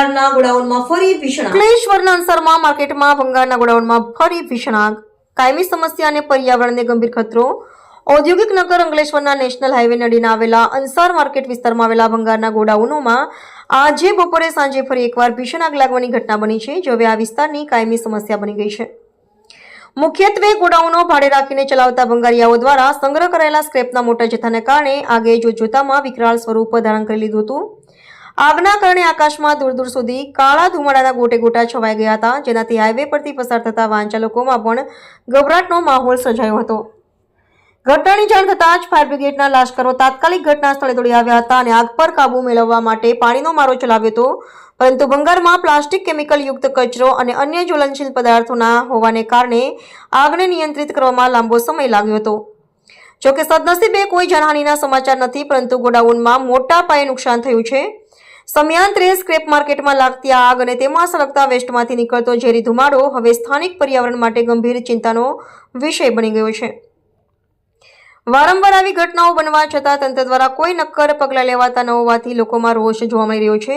માર્કેટના ગોડાઉનમાં ફરી ભીષણ અંકલેશ્વરના અંસરમાં માર્કેટમાં ભંગારના ગોડાઉનમાં ફરી ભીષણ કાયમી સમસ્યા અને પર્યાવરણને ગંભીર ખતરો. ઔદ્યોગિક નગર અંકલેશ્વરના નેશનલ હાઈવે નડીને આવેલા અંસાર માર્કેટ વિસ્તારમાં આવેલા ભંગારના ગોડાઉનોમાં આજે બપોરે સાંજે ફરી એકવાર ભીષણ આગ લાગવાની ઘટના બની છે, જે હવે આ વિસ્તારની કાયમી સમસ્યા બની ગઈ છે. મુખ્યત્વે ગોડાઉનો ભાડે રાખીને ચલાવતા ભંગારિયાઓ દ્વારા સંગ્રહ કરાયેલા સ્ક્રેપના મોટા જથ્થાને કારણે આગે જોતજોતામાં વિકરાળ સ્વરૂપ ધારણ કરી લીધું હતું. આગના કારણે આકાશમાં દૂર દૂર સુધી કાળા ધુમાડાના ગોટે ગોટા છવાઈ ગયા હતા, જેનાથી હાઈવે પરથી પસાર થતા વાહન ચાલકોમાં પણ ગભરાટનો માહોલ સર્જાયો હતો. ઘટનાની જાણ થતાં જ ફાયર બ્રિગેડના લાશ્કરો તાત્કાલિક ઘટના સ્થળે દોડી આવ્યા હતા અને આગ પર કાબુ મેળવવા માટે પાણીનો મારો ચલાવ્યો હતો, પરંતુ ભંગારમાં પ્લાસ્ટિક કેમિકલ યુક્ત કચરો અને અન્ય જ્વલનશીલ પદાર્થોના હોવાને કારણે આગને નિયંત્રિત કરવામાં લાંબો સમય લાગ્યો હતો. જોકે સદનસીબે કોઈ જાનહાનિના સમાચાર નથી, પરંતુ ગોડાઉનમાં મોટા પાયે નુકસાન થયું છે. સમયાંતરે સ્ક્રેપ માર્કેટમાં લાગતી આગ અને તેમાં સળગતા વેસ્ટમાંથી નીકળતો ઝેરી ધુમાડો હવે સ્થાનિક પર્યાવરણ માટે ગંભીર ચિંતાનો વિષય બની ગયો છે. વારંવાર આવી ઘટનાઓ બનવા છતાં તંત્ર દ્વારા કોઈ નક્કર પગલાં લેવાતા ન હોવાથી લોકોમાં રોષ જોવા મળી રહ્યો છે.